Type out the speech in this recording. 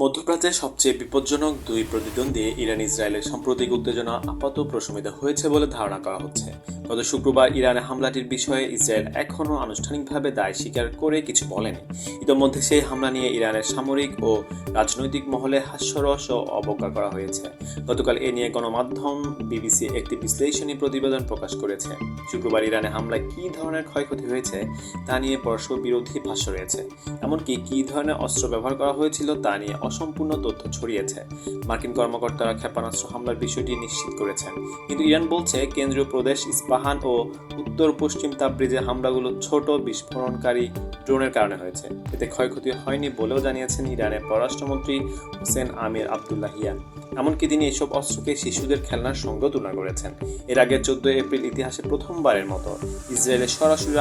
মধ্যপ্রাচ্যের সবচেয়ে বিপজ্জনক দুই প্রতিদ্বন্দ্বী ইরান ইসরায়েলের সাম্প্রতিক উত্তেজনা আপাত প্রশমিত হয়েছে বলে ধারণা করা হচ্ছে। গত শুক্রবার ইরানে হামলাটির বিষয়ে ইসরায়েল এখনও আনুষ্ঠানিকভাবে দায় স্বীকার করে কিছু বলেনি। ইতোমধ্যে সেই হামলা নিয়ে ইরানের সামরিক ও রাজনৈতিক মহলে হাস্যরস ও অবজ্ঞা করা হয়েছে। গতকাল এ নিয়ে গণমাধ্যম বিবিসি একটি বিশ্লেষণী প্রতিবেদন প্রকাশ করেছে। শুক্রবার ইরানে হামলায় কী ধরনের ক্ষয়ক্ষতি হয়েছে তা নিয়ে পরস্পর বিরোধী ভাষ্য রয়েছে। এমনকি কী ধরনের অস্ত্র ব্যবহার করা হয়েছিল তা নিয়ে অসম্পূর্ণ তথ্য ছড়িয়েছে। মার্কিন কর্মকর্তারা ক্ষেপণাস্ত্র হামলার বিষয়টি নিশ্চিত করেছেন। কিন্তু ইরান বলছে, কেন্দ্রীয় প্রদেশ, ইস্পাহান ও উত্তর পশ্চিম তাবরিজে হামলাগুলো ছোট বিস্ফোরণকারী ড্রোনের কারণে হয়েছে। এতে ক্ষয়ক্ষতি হয়নি বলেও জানিয়েছেন ইরানের পররাষ্ট্রমন্ত্রী হোসেন আমির আবদুল্লাহিয়ান এমনকি তিনি এসব অস্ত্রকে শিশুদের খেলনার সঙ্গেও তুলনা করেছেন। এর আগে চোদ্দ এপ্রিল ইতিহাসে প্রথমবারের মতো ইসরায়েলের সরাসরি